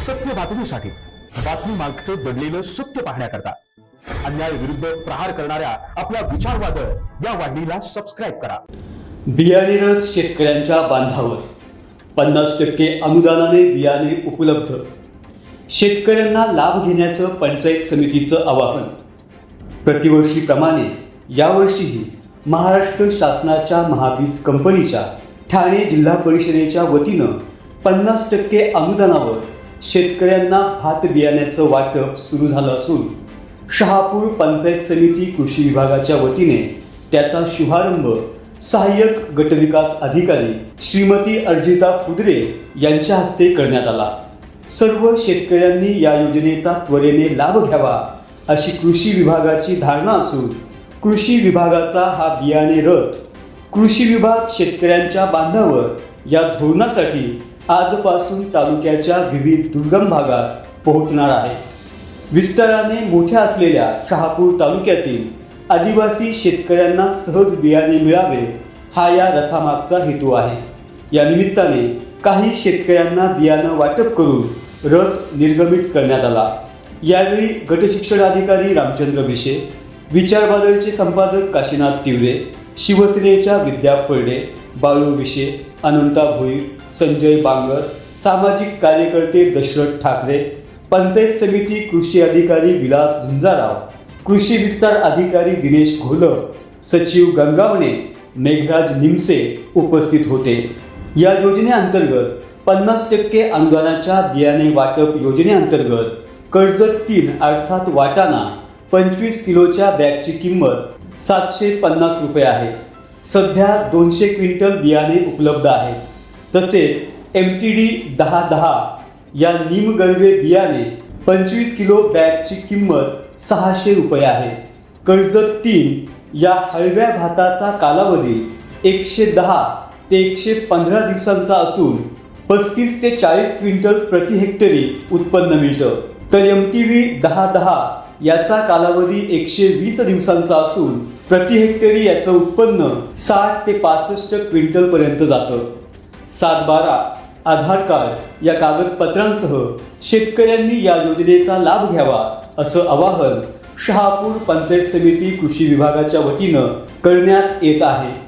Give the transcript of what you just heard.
सत्य बातमीसाठी. बातमी मागचं दडलेलं सत्य पाहण्याकरता. अन्याय विरुद्ध प्रहार करणाऱ्या आपल्या विचारवादळ या वाहिनीला सबस्क्राईब करा. बियाणेरच शेतकऱ्यांच्या बांधावर. पन्नास टक्के अनुदानाने बियाणे उपलब्ध. शेतकऱ्यांना लाभ घेण्याचं पंचायत समितीचं आवाहन. प्रतिवर्षीप्रमाणे यावर्षीही महाराष्ट्र शासनाच्या महावीज कंपनीच्या ठाणे जिल्हा परिषदेच्या वतीनं पन्नास टक्के अनुदानावर शेतकऱ्यांना भात बियाण्याचं वाटप सुरू झालं असून शहापूर पंचायत समिती कृषी विभागाच्या वतीने त्याचा शुभारंभ सहाय्यक गटविकास अधिकारी श्रीमती अर्जिता कुदरे यांच्या हस्ते करण्यात आला. सर्व शेतकऱ्यांनी या योजनेचा त्वरेने लाभ घ्यावा अशी कृषी विभागाची धारणा असून कृषी विभागाचा हा बियाणे रथ कृषी विभाग शेतकऱ्यांच्या बांधावर या धोरणासाठी आजपासून तालुक्याच्या विविध दुर्गम भागात पोहोचणार आहे. विस्ताराने मोठ्या असलेल्या शहापूर तालुक्यातील आदिवासी शेतकऱ्यांना सहज बियाणे मिळावे हा या रथामागचा हेतू आहे. या निमित्ताने काही शेतकऱ्यांना बियाणं वाटप करून रथ निर्गमित करण्यात आला. यावेळी गटशिक्षण अधिकारी रामचंद्र विशे विचारबादळचे संपादक काशीनाथ तिवरे शिवसेनेच्या विद्या फळडे बाळू विशे अनंता भोईर संजय बांगर सामाजिक कार्यकर्ते दशरथ ठाकरे पंचायत समिती कृषी अधिकारी विलास झुंजाराव कृषी विस्तार अधिकारी दिनेश घोलप सचिव गंगावणे मेघराज निमसे उपस्थित होते. या योजनेअंतर्गत पन्नास टक्के अनुदानाच्या बियाणे वाटप योजनेअंतर्गत कर्जत तीन अर्थात वाटाणा पंचवीस किलोच्या बॅगची किंमत सातशे पन्नास रुपये आहे. सध्या दोनशे क्विंटल बियाणे उपलब्ध आहे तसेच एम टी डी दहा दहा या निमगर्वे बियाणे पंचवीस किलो बॅगची किंमत सहाशे रुपये आहे. कर्जत तीन या हळव्या भाताचा कालावधी एकशे दहा ते एकशे पंधरा दिवसांचा असून पस्तीस ते चाळीस क्विंटल प्रति हेक्टरी उत्पन्न मिळतं. तर एम टी व्ही दहा दहा याचा कालावधी एकशे वीस दिवसांचा असून प्रति हेक्टरी याचं उत्पन्न साठ ते पासष्ट क्विंटल पर्यंत जातं. सात बारा आधार कार्ड या कागदपत्रांसह शेतकऱ्यांनी या योजनेचा लाभ घ्यावा असं आवाहन शहापूर पंचायत समिती कृषी विभागाच्या वतीनं करण्यात येत आहे.